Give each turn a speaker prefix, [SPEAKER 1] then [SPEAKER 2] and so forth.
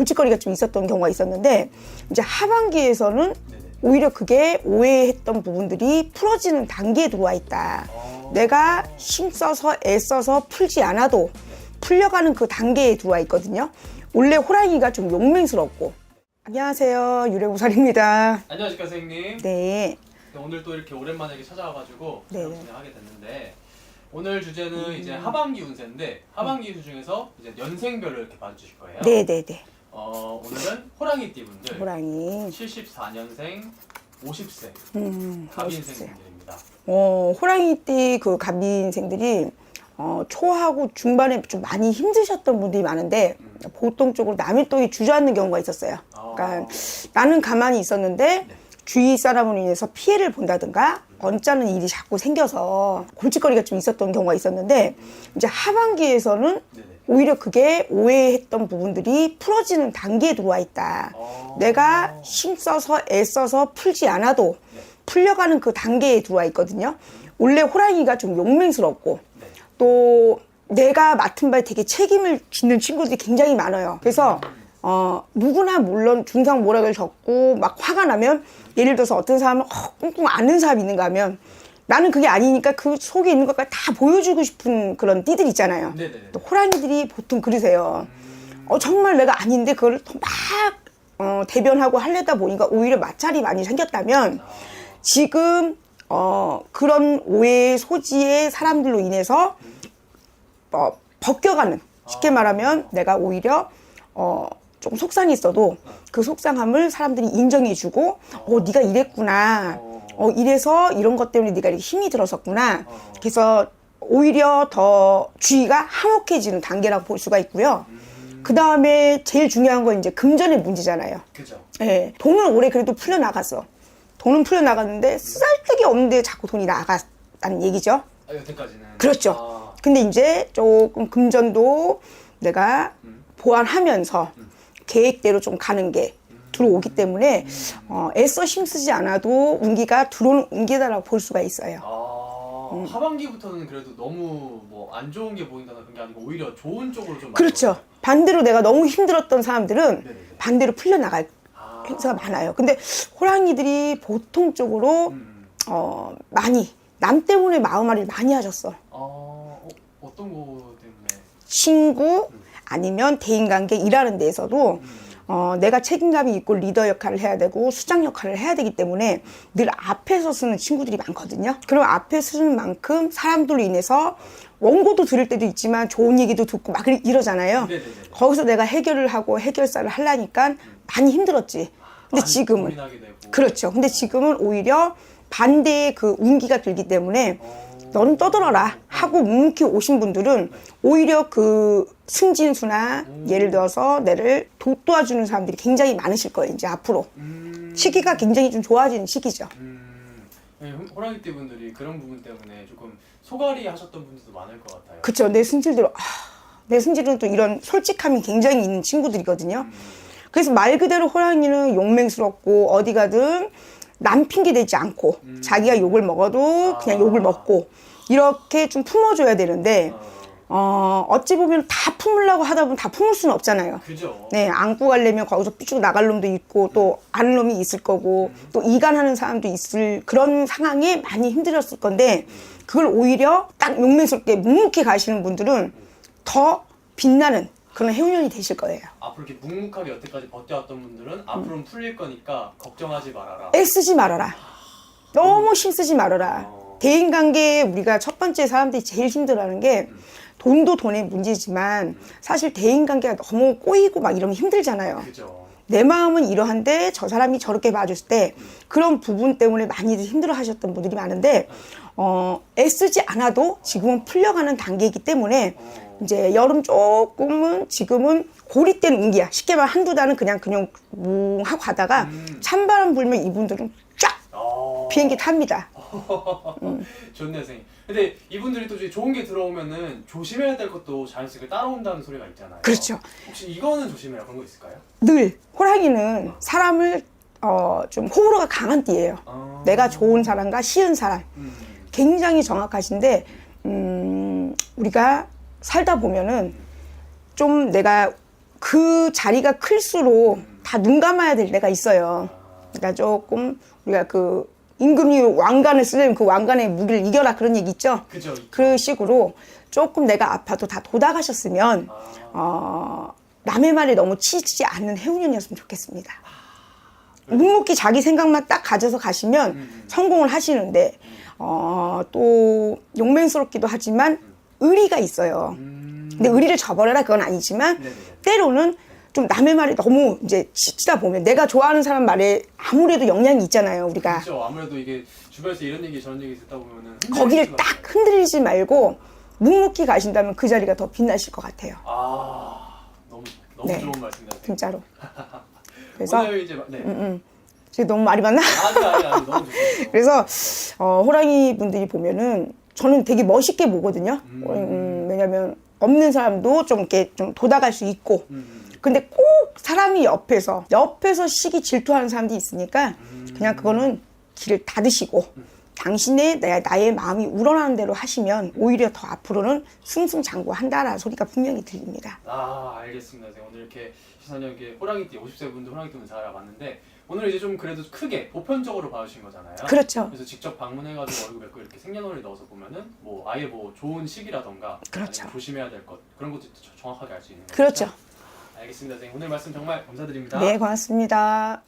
[SPEAKER 1] 골칫거리가 좀 있었던 경우가 있었는데 이제 하반기에서는. 오히려 그게 오해했던 부분들이 풀어지는 단계에 들어와 있다.
[SPEAKER 2] 어.
[SPEAKER 1] 내가 힘써서 애써서 풀지 않아도 풀려가는 그 단계에 들어와 있거든요. 원래 호랑이가 좀 용맹스럽고. 안녕하세요. 유래우살입니다.
[SPEAKER 2] 안녕하십니까 선생님.
[SPEAKER 1] 네.
[SPEAKER 2] 오늘 또 이렇게 오랜만에 찾아와가지고
[SPEAKER 1] 네.
[SPEAKER 2] 진행하게 됐는데 오늘 주제는 이제 하반기 운세인데 하반기 운세 중에서 이제 연생별로 이렇게 봐주실 거예요.
[SPEAKER 1] 네네네.
[SPEAKER 2] 어, 오늘은 호랑이띠 분들
[SPEAKER 1] 호랑이.
[SPEAKER 2] 74년생 50세
[SPEAKER 1] 음, 멋있어요.
[SPEAKER 2] 갑인생분들입니다.
[SPEAKER 1] 어, 호랑이띠 그 갑인생들이 어, 초하고 중반에 좀 많이 힘드셨던 분들이 많은데 보통적으로 남의 또이 주저앉는 경우가 있었어요. 그러니까 나는 가만히 있었는데 주위 사람으로 인해서 피해를 본다든가 언짢은 일이 자꾸 생겨서 골칫거리가 좀 있었던 경우가 있었는데 이제 하반기에서는
[SPEAKER 2] 네네.
[SPEAKER 1] 오히려 그게 오해했던 부분들이 풀어지는 단계에 들어와 있다.
[SPEAKER 2] 어.
[SPEAKER 1] 내가 힘써서 애써서 풀지 않아도 풀려가는 그 단계에 들어와 있거든요. 원래 호랑이가 좀 용맹스럽고
[SPEAKER 2] 네.
[SPEAKER 1] 또 내가 맡은 바에 되게 책임을 짓는 친구들이 굉장히 많아요. 그래서 어, 누구나 물론 중상 모략을 겪고 막 화가 나면 예를 들어서 어떤 사람은 어, 꿍꿍 앓는 사람이 있는가 하면 나는 그게 아니니까 그 속에 있는 것까지 다 보여주고 싶은 그런 띠들 있잖아요. 또 호랑이들이 보통 그러세요. 어, 정말 내가 아닌데 그걸 또막 어, 대변하고 하려다 보니까 오히려 마찰이 많이 생겼다면 지금 어, 그런 오해 소지의 사람들로 인해서 어, 벗겨가는 쉽게 말하면 내가 오히려 어, 조금 속상이 있어도 그 속상함을 사람들이 인정해주고 어 네가 이랬구나 어 이래서 이런 것 때문에 네가 이렇게 힘이 들었었구나. 그래서 오히려 더 주의가 화목해지는 단계라고 볼 수가 있고요. 그 다음에 제일 중요한 건 이제 금전의 문제잖아요.
[SPEAKER 2] 그죠.
[SPEAKER 1] 예, 돈은 올해 그래도 풀려나갔어 돈은 풀려나갔는데 쓸데기 없는데 자꾸 돈이 나갔다는 얘기죠.
[SPEAKER 2] 아, 여태까지는.
[SPEAKER 1] 그렇죠.
[SPEAKER 2] 아,
[SPEAKER 1] 근데 이제 조금 금전도 내가 보완하면서 계획대로 좀 가는 게 들어오기 때문에 어, 애써 힘쓰지 않아도 운기가 들어오는 운기다라고 볼 수가 있어요.
[SPEAKER 2] 아, 하반기부터는 그래도 너무 뭐 안 좋은 게 보인다는 그런 게 아니고 오히려 좋은 쪽으로 좀. 많이
[SPEAKER 1] 그렇죠. 반대로 내가 너무 힘들었던 사람들은
[SPEAKER 2] 네네네.
[SPEAKER 1] 반대로 풀려나갈
[SPEAKER 2] 아.
[SPEAKER 1] 행사가 많아요. 근데 호랑이들이 보통적으로
[SPEAKER 2] 음.
[SPEAKER 1] 어, 많이 남 때문에 마음앓이를 많이 하셨어.
[SPEAKER 2] 어, 어, 어떤 거 때문에?
[SPEAKER 1] 친구 아니면 대인관계 일하는 데에서도
[SPEAKER 2] 음.
[SPEAKER 1] 어, 내가 책임감이 있고 리더 역할을 해야 되고 수장 역할을 해야 되기 때문에 늘 앞에서 쓰는 친구들이 많거든요. 그럼 앞에 쓰는 만큼 사람들로 인해서 원고도 들을 때도 있지만 좋은 얘기도 듣고 막 이러- 이러잖아요.
[SPEAKER 2] 네네네.
[SPEAKER 1] 거기서 내가 해결을 하고 해결사를 하려니까 많이 힘들었지. 근데 지금은. 그렇죠. 근데 지금은 오히려 반대의 그 운기가 들기 때문에
[SPEAKER 2] 어.
[SPEAKER 1] 너는 떠들어라 하고 묵묵히 오신 분들은 오히려 그 승진수나 예를 들어서 내를 도와주는 사람들이 굉장히 많으실 거예요. 이제 앞으로
[SPEAKER 2] 음.
[SPEAKER 1] 시기가 굉장히 좀 좋아지는 시기죠.
[SPEAKER 2] 음. 네, 호- 호랑이 띠 분들이 그런 부분 때문에 조금 소갈이 하셨던 분들도 많을 것 같아요.
[SPEAKER 1] 그쵸. 내 승질대로 아, 내 승질은 또 이런 솔직함이 굉장히 있는 친구들이거든요. 그래서 말 그대로 호랑이는 용맹스럽고 어디 가든 남 핑계 대지 않고 자기가 욕을 먹어도 그냥 욕을 먹고 이렇게 좀 품어줘야 되는데 어, 어찌 보면 다 품으려고 하다 보면 다 품을 수는 없잖아요.
[SPEAKER 2] 그죠.
[SPEAKER 1] 네, 안고 가려면 거기서 삐쭉 나갈 놈도 있고 또 아는 놈이 있을 거고 또 이간하는 사람도 있을 그런 상황에 많이 힘들었을 건데 그걸 오히려 딱 용맹스럽게 묵묵히 가시는 분들은 더 빛나는 그런 해운년이 되실 거예요.
[SPEAKER 2] 앞으로 이렇게 묵묵하게 여태까지 버텨왔던 분들은 앞으로는 풀릴 거니까 걱정하지 말아라.
[SPEAKER 1] 애쓰지 말아라. 너무 힘쓰지 말아라.
[SPEAKER 2] 어.
[SPEAKER 1] 대인 관계에 우리가 첫 번째 사람들이 제일 힘들어하는 게 돈도 돈의 문제지만 사실 대인 관계가 너무 꼬이고 막 이러면 힘들잖아요.
[SPEAKER 2] 그죠.
[SPEAKER 1] 내 마음은 이러한데 저 사람이 저렇게 봐줬을 때 그런 부분 때문에 많이들 힘들어 하셨던 분들이 많은데 어, 애쓰지 않아도 지금은 풀려가는 단계이기 때문에 이제 여름 조금은 지금은 고립된 운기야. 쉽게 말하면 한두 달은 그냥 그냥 뭉 하고 가다가 찬바람 불면 이분들은 쫙
[SPEAKER 2] 어.
[SPEAKER 1] 비행기 탑니다.
[SPEAKER 2] 좋네요, 선생님. 근데 이분들이 또 이제 좋은 게 들어오면은 조심해야 될 것도 자연스럽게 따라온다는 소리가 있잖아요.
[SPEAKER 1] 그렇죠.
[SPEAKER 2] 혹시 이거는 조심해라 그런 거 있을까요?
[SPEAKER 1] 늘 호랑이는 사람을 어, 좀 호불호가 강한 띠예요.
[SPEAKER 2] 아.
[SPEAKER 1] 내가 좋은 사람과 싫은 사람.
[SPEAKER 2] 음.
[SPEAKER 1] 굉장히 정확하신데 음, 우리가 살다 보면은 좀 내가 그 자리가 클수록 다 눈 감아야 될 때가 있어요. 그러니까 조금 우리가 그 임금이 왕관을 쓰려면 그 왕관의 무기를 이겨라 그런 얘기 있죠.
[SPEAKER 2] 그죠.
[SPEAKER 1] 그 식으로 조금 내가 아파도 다 도닥하셨으면
[SPEAKER 2] 아,
[SPEAKER 1] 어, 남의 말에 너무 치지 않는 해운년이었으면 좋겠습니다. 묵묵히 자기 생각만 딱 가져서 가시면
[SPEAKER 2] 음.
[SPEAKER 1] 성공을 하시는데 어, 또 용맹스럽기도 하지만 의리가 있어요.
[SPEAKER 2] 음.
[SPEAKER 1] 근데 의리를 저버려라 그건 아니지만
[SPEAKER 2] 네네네.
[SPEAKER 1] 때로는 좀 남의 말에 너무 이제 치다 보면 내가 좋아하는 사람 말에 아무래도 영향이 있잖아요 우리가
[SPEAKER 2] 그렇죠. 아무래도 이게 주변에서 이런 얘기 저런 얘기 듣다 보면은 흔들릴
[SPEAKER 1] 거기를 딱. 흔들리지 말고 묵묵히 가신다면 그 자리가 더 빛나실 것 같아요
[SPEAKER 2] 아 너무 너무
[SPEAKER 1] 네.
[SPEAKER 2] 좋은 말씀입니다. 선생님.
[SPEAKER 1] 진짜로 그래서
[SPEAKER 2] 오늘 이제 네.
[SPEAKER 1] 음, 지금 너무 말이 많나?
[SPEAKER 2] 아니 아니 아니 너무 좋습니다.
[SPEAKER 1] 그래서 어, 호랑이 분들이 보면은 저는 되게 멋있게 보거든요.
[SPEAKER 2] 음.
[SPEAKER 1] 음, 왜냐면 없는 사람도 좀 이렇게 좀 도닥할 수 있고.
[SPEAKER 2] 음.
[SPEAKER 1] 근데 꼭 사람이 옆에서 옆에서 시기 질투하는 사람들이 있으니까
[SPEAKER 2] 음.
[SPEAKER 1] 그냥 그거는 길을 닫으시고 당신의 내, 나의 마음이 우러나는 대로 하시면 오히려 더 앞으로는 승승장구한다라는 소리가 분명히 들립니다.
[SPEAKER 2] 아 알겠습니다. 오늘 이렇게 시선형의 호랑이띠 50세 분들 호랑이띠 분들 잘 알아봤는데 오늘 이제 좀 그래도 크게 보편적으로 봐주신 거잖아요.
[SPEAKER 1] 그렇죠.
[SPEAKER 2] 그래서 직접 방문해가지고 얼굴 뵙고 이렇게 생년월일 넣어서 보면은 뭐 아예 뭐 좋은 시기라던가
[SPEAKER 1] 그렇죠.
[SPEAKER 2] 아니면 조심해야 될 것 그런 것도 정확하게 알 수 있는 거죠.
[SPEAKER 1] 그렇죠.
[SPEAKER 2] 알겠습니다, 선생님. 오늘 말씀 정말 감사드립니다.
[SPEAKER 1] 네, 고맙습니다.